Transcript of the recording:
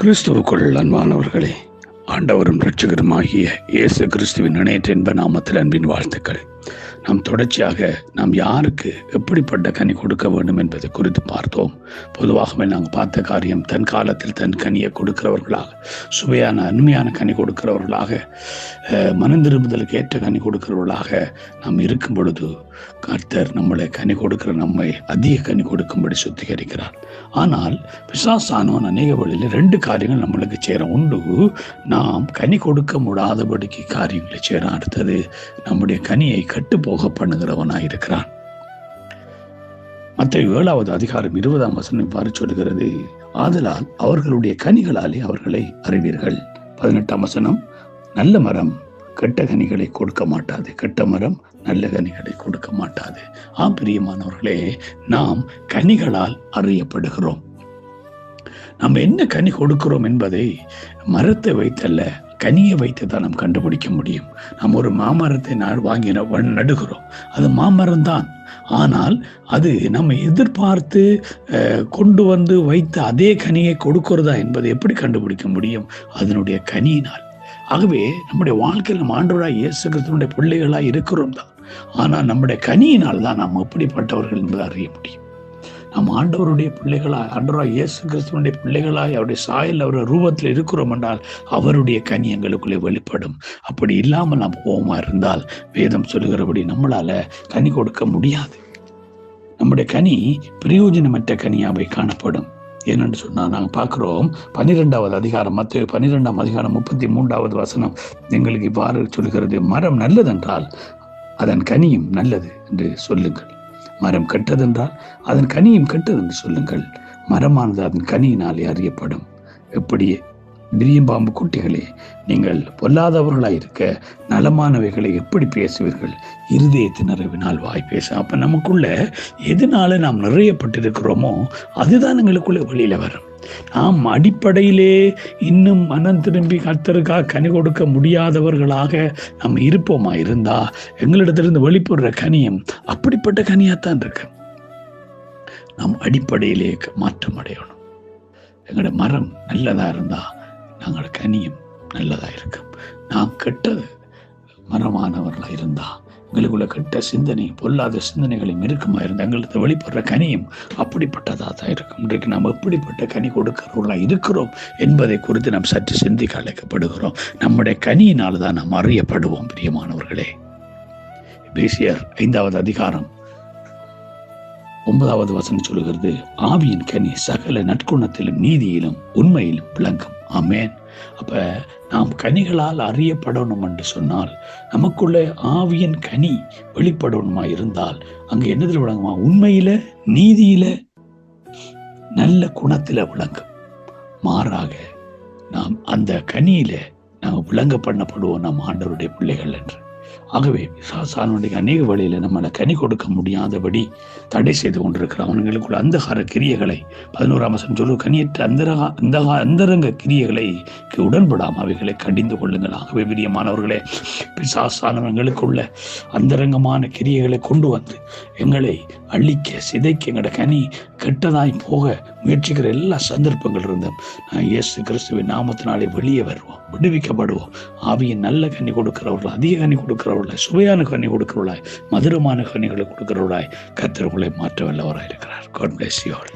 கிறிஸ்துவுக்குள் அன்பானவர்களே ஆண்டவரும் இரட்சகருமாகிய இயேசு கிறிஸ்துவின் இணையற்ற என்ப நாமத்தில் அன்பின் வாழ்த்துக்கள். நாம் தொடர்ச்சியாக நாம் யாருக்கு எப்படிப்பட்ட கனி கொடுக்க வேண்டும் என்பதை குறித்து பார்த்தோம். பொதுவாகவே நாங்கள் பார்த்த காரியம் தன் காலத்தில் தன் கனியை கொடுக்கிறவர்களாக சுவையான அருமையான கனி கொடுக்கிறவர்களாக மனந்திரும்புதலுக்கு ஏற்ற கனி கொடுக்கிறவர்களாக நாம் இருக்கும் பொழுது கர்த்தர் நம்மளை கனி கொடுக்கிற நம்மை அதிக கனி கொடுக்கும்படி சுத்திகரிக்கிறார். ஆனால் பிசாசானவன் அநேக வழியில் ரெண்டு காரியங்கள் நம்மளுக்கு சேர உண்டு. நாம் கனி கொடுக்க முடியாதபடிக்கு காரியங்களை சேர அடுத்தது நம்முடைய கனியை போக பண்ணுகிறவனாய் இருக்கிறான் மற்ற ஏழாவது அதிகாரம் இருபதாம் வசனம் இவ்வாறு சொல்கிறது ஆதலால் அவர்களுடைய கனிகளாலே அவர்களை அறிவீர்கள். பதினெட்டாம் வசனம் நல்ல மரம் கெட்ட கனிகளை கொடுக்க மாட்டாது. கெட்ட மரம் நல்ல கனிகளை கொடுக்க மாட்டாது. ஆ பிரியமானவர்களே நாம் கனிகளால் அறியப்படுகிறோம். நம்ம என்ன கனி கொடுக்கிறோம் என்பதை மரத்தை வைத்தல்ல கனியை வைத்து தான் நாம் கண்டுபிடிக்க முடியும். நம்ம ஒரு மாமரத்தை நான் வாங்கி நடுகிறோம். அது மாமரம் தான் ஆனால் அது நம்ம எதிர்பார்த்து கொண்டு வந்து வைத்த அதே கனியை கொடுக்கிறதா என்பதை எப்படி கண்டுபிடிக்க முடியும்? அதனுடைய கனியினால். ஆகவே நம்முடைய வாழ்க்கையில் நம்ம ஆண்டவராய் இயேசு கிறிஸ்துவனுடைய பிள்ளைகளாய் இருக்கிறோம் தான். ஆனால் நம்முடைய கனியினால் தான் நாம் எப்படிப்பட்டவர்கள் என்பதை அறிய முடியும். நாம் ஆண்டவருடைய பிள்ளைகளாய் ஆண்டவராய் இயேசு கிறிஸ்துவனுடைய பிள்ளைகளாய் அவருடைய சாயல் அவருடைய ரூபத்தில் இருக்கிறோம் என்றால் அவருடைய கனி எங்களுக்குள்ளே வெளிப்படும். அப்படி இல்லாமல் நாம் போமா இருந்தால் வேதம் சொல்லுகிறபடி நம்மளால கனி கொடுக்க முடியாது. நம்முடைய கனி பிரயோஜனமற்ற கனியாவை காணப்படும். ஏனென்று சொன்னால் நாங்கள் பார்க்குறோம் பன்னிரெண்டாவது அதிகாரம் மற்ற பன்னிரெண்டாம் அதிகாரம் முப்பத்தி மூன்றாவது வசனம் எங்களுக்கு இவ்வாறு சொல்கிறது மரம் நல்லதென்றால் அதன் கனியும் நல்லது என்று சொல்லுங்கள். மரம் கெட்டதென்றால் அதன் கனியும் கெட்டது என்று சொல்லுங்கள். மரமானது அதன் கனியினாலே அறியப்படும். எப்படி பிரியம்பாம்பு குட்டிகளே நீங்கள் பொல்லாதவர்களாக இருக்க நலமானவைகளை எப்படி பேசுவீர்கள்? இருதயத்து நிறைவினால் வாய் பேச. அப்ப நமக்குள்ள எதனால நாம் நிறையப்பட்டிருக்கிறோமோ அதுதான் எங்களுக்குள்ள வெளியில வரும். நாம் அடிப்படையிலே இன்னும் மனம் திரும்பி கர்த்தருக்காக கனி கொடுக்க முடியாதவர்களாக நம்ம இருப்போமா இருந்தா எங்களிடத்திலிருந்து வெளிப்படுற கனியும் அப்படிப்பட்ட கனியாத்தான் இருக்கு. நாம் அடிப்படையிலே மாற்றம் அடையணும். எங்களோட மரம் நல்லதா இருந்தா நாங்களோட கனியும் நல்லதா இருக்கும். நாம் கெட்டது மரமானவர்களா இருந்தா எங்களுக்குள்ள கெட்ட சிந்தனை பொல்லாத சிந்தனைகளையும் இருக்குமா இருந்து எங்களுக்கு வெளிப்படுற கனியும் அப்படிப்பட்டதா தான் இருக்கும். இன்றைக்கு நாம் எப்படிப்பட்ட கனி கொடுக்கிறவர்களா இருக்கிறோம் என்பதை குறித்து நாம் சற்று சிந்திக்க அழைக்கப்படுகிறோம். நம்முடைய கனியினால் தான் நாம் அறியப்படுவோம் பிரியமானவர்களே. பேசியர் ஐந்தாவது அதிகாரம் ஒன்பதாவது வசனம் சொல்லுகிறது ஆவியின் கனி சகல நற்குணத்திலும் நீதியிலும் உண்மையிலும் விளங்கும். ஆமேன். அப்ப நாம் கனிகளால் அறியப்படணும் என்று சொன்னால் நமக்குள்ள ஆவியின் கனி வெளிப்படணுமா இருந்தால் அங்கே என்னதில் விளங்குமா? உண்மையில நீதியில நல்ல குணத்தில் விளங்கும். மாறாக நாம் அந்த கனியில நாம் விளங்க பண்ணப்படுவோம் நாம் ஆண்டவருடைய பிள்ளைகள் என்று. ஆகவே சாசானுடைய அநேக வழியில நம்மளை கனி கொடுக்க முடியாதபடி தடை செய்து கொண்டிருக்கிற அவனுங்களுக்குள்ள அந்தகார கிரியைகளை பதினோராம் வசனம் சொல்லு கனியற்ற அந்த அந்தரங்க கிரியைகளை உடன்படாம அவைகளை கடிந்து கொள்ளுங்கள். ஆகவே பிரியமானவர்களே பிசாசானவங்களுக்குள்ள அந்தரங்கமான கிரியைகளை கொண்டு வந்து எங்களை அழிக்க சிதைக்க எங்களோட கனி கெட்டதாய் போக முயற்சிக்கிற எல்லா சந்தர்ப்பங்கள் இருந்தும் நான் இயேசு கிறிஸ்துவின் நாமத்தினாலே வெளியே வருவோம் விடுவிக்கப்படுவோம். ஆவியின் நல்ல கனி கொடுக்கிறவர்கள் அதிக கனி கொடுக்கிறவர்களாய் சுவையான கனி கொடுக்கிறவர்களாய் மதுரமான கனிகளை கொடுக்கிறவர்களாய் கர்த்தர் மாற்ற வல்லவராக இருக்கிறார் காட் பிளஸ் யூ ஆல்